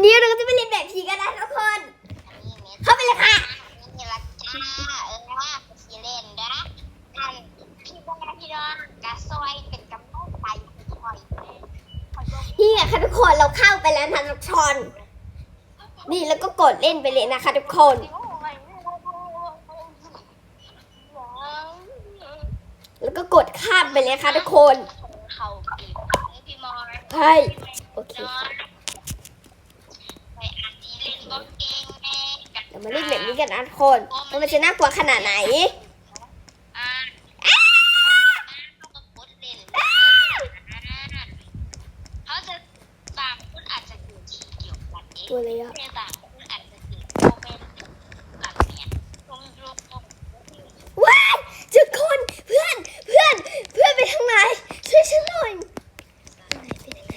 วันนี้เราก็จะไปเรียนแบบผีกันนะทุกคน เข้าไปเลยค่ะนี่ละจ้าเออว่าสีเล่นนะท่านพี่บ้านพี่น้องกะซอยเป็นกำลังใจคอยคอยบอกนี่ไงค่ะทุกคนเราเข้าไปแล้วนะทุกคนนี่แล้วก็กดเล่นไปเลยนะคะทุกคนสิว่าอะไรไม่รู้แล้วก็กดข้ามไปเลยค่ะทุกคนเขาปีบพี่มอสใช่โอเค นอนไปอ่านดี เล่นก็เก่งแน่กับเดี๋ยวมาเล่นแบบนี้กันนะทุกคนว่ามันจะน่ากลัวขนาดไหนอ่าเขาก็กดเล่นเขาจะบางคนอาจจะอยู่ที่เกี่ยวกันเอง ตัวเลยอะ เพื่อนบางคนอาจจะเกิดโมเมนต์แบบเนี้ยตรงรูปตรง ว้ายจุดคนเพื่อนเพื่อนเพื่อนไปทางไหนช่วยฉันหน่อยไปไหนไปทางไหน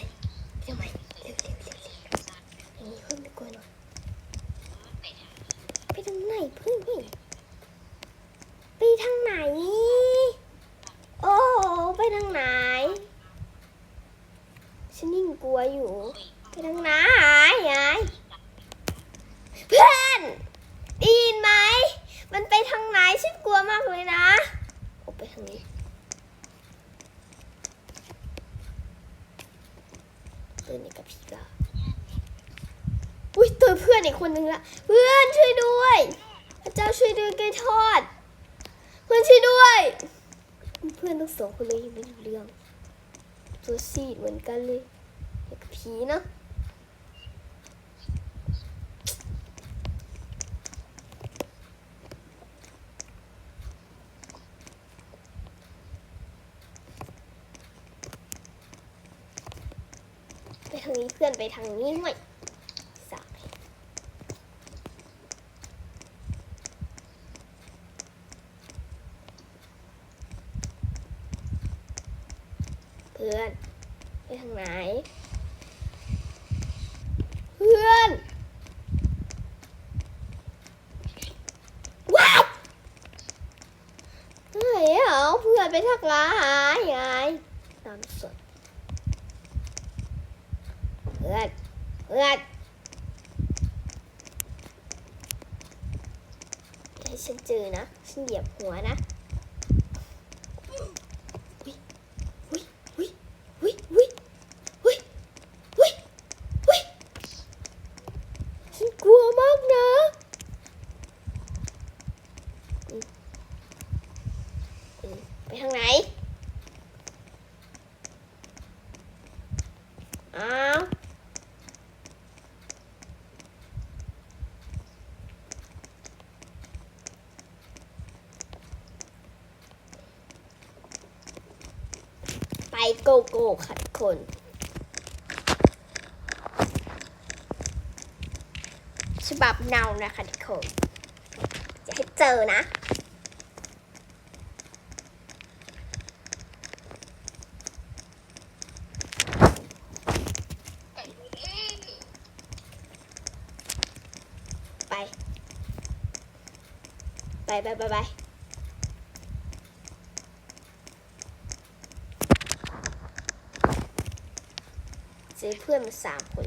ไปทางไหนเร็วเร็วเร็วเร็วอย่างนี้เพิ่มไปกลัวหน่อยไปทางไหนเพื่อนเฮ้ยไปทางไหน โอ้ไปทางไหนฉันยิ่งกลัวอยู่ ไปทางไหนยายเพื่อนได้ยินไหม มันไปทางไหนฉันกลัวมากเลยนะโอ้ไปทางนี้เดินนี่กับพี่ละอุ้ยเจอเพื่อนอีกคนนึงละ เพื่อนช่วยด้วย พระเจ้าช่วยด้วยไก่ทอด เพื่อนช่วยด้วย เพื่อนทั้งสองคนเลยยังไม่รู้เรื่อง ตัวซีดเหมือนกันเลยอย่างกับผีเนาะ ทางนี้เพื่อนไปทางนี้หน่อยสายเพื่อนไปทางไหน เพื่อนว้ายไหนเหรอเพื่อนไปทักร้ายยายตามสด เพื่อเพื่อให้ฉันเจอนะ ฉันเหยียบหัวนะฉันกลัวมากนะไปทางไหน อ้าว ไปโกโก้ค่ะทุกคนฉบับเนานะคะทุกคนจะให้เจอนะ ไป ไปไปไปไป เจอเพื่อนมาสามคน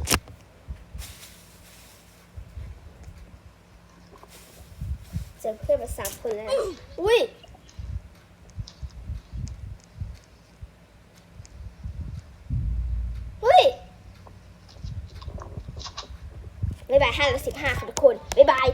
เจอเพื่อนมาสามคนแล้ว อุ้ยเฮ้ยบ๊ายบายห้าร้อยสิบห้าค่ะทุกคน บ๊ายบาย